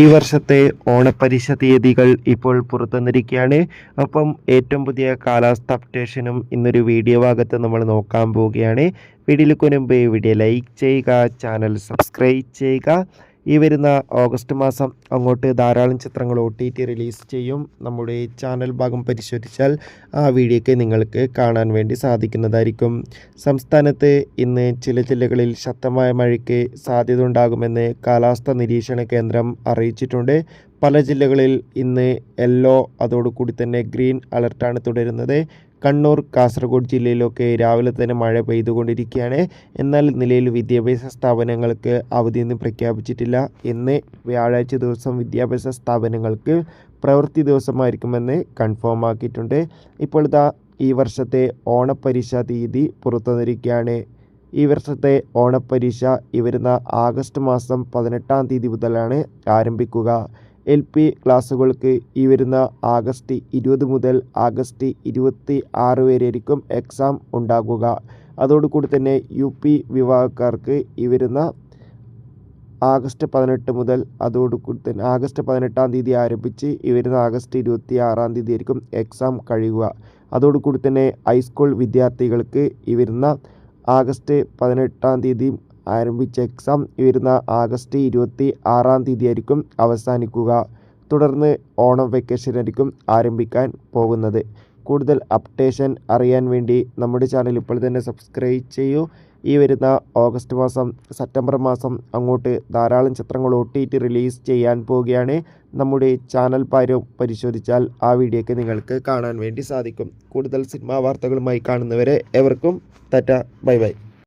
ഈ വർഷത്തെ ഓണപ്പരീക്ഷ തീയതികൾ ഇപ്പോൾ പുറത്തുവന്നിരിക്കുകയാണ്. അപ്പം ഏറ്റവും പുതിയ കാലാവസ്ഥ അപ്ഡേഷനും ഇന്നൊരു വീഡിയോ ഭാഗത്ത് നമ്മൾ നോക്കാൻ പോവുകയാണ്. വീഡിയോയിലേക്ക് മുൻപ് വീഡിയോ ലൈക്ക് ചെയ്യുക ചാനൽ സബ്സ്ക്രൈബ് ചെയ്യുക. ഈ വരുന്ന ഓഗസ്റ്റ് മാസം അങ്ങോട്ട് ധാരാളം ചിത്രങ്ങൾ ഒ ടി ടി റിലീസ് ചെയ്യും. നമ്മുടെ ചാനൽ ഭാഗം പരിശോധിച്ചാൽ ആ വീഡിയോയ്ക്ക് നിങ്ങൾക്ക് കാണാൻ വേണ്ടി സാധിക്കുന്നതായിരിക്കും. സംസ്ഥാനത്ത് ഇന്ന് ചില ജില്ലകളിൽ ശക്തമായ മഴയ്ക്ക് സാധ്യത ഉണ്ടാകുമെന്ന് കാലാവസ്ഥാ നിരീക്ഷണ കേന്ദ്രം അറിയിച്ചിട്ടുണ്ട്. പല ജില്ലകളിൽ ഇന്ന് യെല്ലോ അതോടുകൂടി തന്നെ ഗ്രീൻ അലർട്ടാണ് തുടരുന്നത്. കണ്ണൂർ കാസർഗോഡ് ജില്ലയിലൊക്കെ രാവിലെ തന്നെ മഴ പെയ്തുകൊണ്ടിരിക്കുകയാണ്. എന്നാൽ നിലയിൽ വിദ്യാഭ്യാസ സ്ഥാപനങ്ങൾക്ക് അവധിയൊന്നും പ്രഖ്യാപിച്ചിട്ടില്ല. ഇന്ന് വ്യാഴാഴ്ച ദിവസം വിദ്യാഭ്യാസ സ്ഥാപനങ്ങൾക്ക് പ്രവൃത്തി ദിവസമായിരിക്കുമെന്ന് കൺഫേം ആക്കിയിട്ടുണ്ട്. ഇപ്പോൾ ഇതാ ഈ വർഷത്തെ ഓണപ്പരീക്ഷ തീയതി പുറത്തുവന്നിരിക്കുകയാണ് ഈ വർഷത്തെ ഓണപ്പരീക്ഷ ഈ വരുന്ന ആഗസ്റ്റ് മാസം പതിനെട്ടാം തീയതി മുതലാണ് ആരംഭിക്കുക. എൽ പി ക്ലാസ്സുകൾക്ക് ഈ വരുന്ന ആഗസ്റ്റ് ഇരുപത് മുതൽ ആഗസ്റ്റ് ഇരുപത്തി ആറ് വരെയായിരിക്കും എക്സാം ഉണ്ടാകുക. അതോടുകൂടി തന്നെ യു പി വിഭാഗക്കാർക്ക് ഈ വരുന്ന ആഗസ്റ്റ് പതിനെട്ട് മുതൽ അതോടുകൂടി തന്നെ ആഗസ്റ്റ് പതിനെട്ടാം തീയതി ആരംഭിച്ച് ഈ വരുന്ന ആഗസ്റ്റ് ഇരുപത്തി ആറാം തീയതി ആയിരിക്കും എക്സാം കഴിയുക. അതോടുകൂടി തന്നെ ഹൈസ്കൂൾ വിദ്യാർത്ഥികൾക്ക് ഈ വരുന്ന ആഗസ്റ്റ് പതിനെട്ടാം തീയതി ആരംഭിച്ച എക്സാം വരുന്ന ആഗസ്റ്റ് ഇരുപത്തി ആറാം തീയതി ആയിരിക്കും അവസാനിക്കുക. തുടർന്ന് ഓണം വെക്കേഷൻ ആയിരിക്കും ആരംഭിക്കാൻ പോകുന്നത്. കൂടുതൽ അപ്ഡേഷൻ അറിയാൻ വേണ്ടി നമ്മുടെ ചാനൽ ഇപ്പോൾ തന്നെ സബ്സ്ക്രൈബ് ചെയ്യൂ. ഈ വരുന്ന ഓഗസ്റ്റ് മാസം സെപ്റ്റംബർ മാസം അങ്ങോട്ട് ധാരാളം ചിത്രങ്ങൾ ഒ റിലീസ് ചെയ്യാൻ പോവുകയാണ്. നമ്മുടെ ചാനൽ പാരം പരിശോധിച്ചാൽ ആ വീഡിയോയ്ക്ക് നിങ്ങൾക്ക് കാണാൻ വേണ്ടി സാധിക്കും. കൂടുതൽ സിനിമാ വാർത്തകളുമായി കാണുന്നവരെ എവർക്കും തറ്റ ബൈ ബൈ.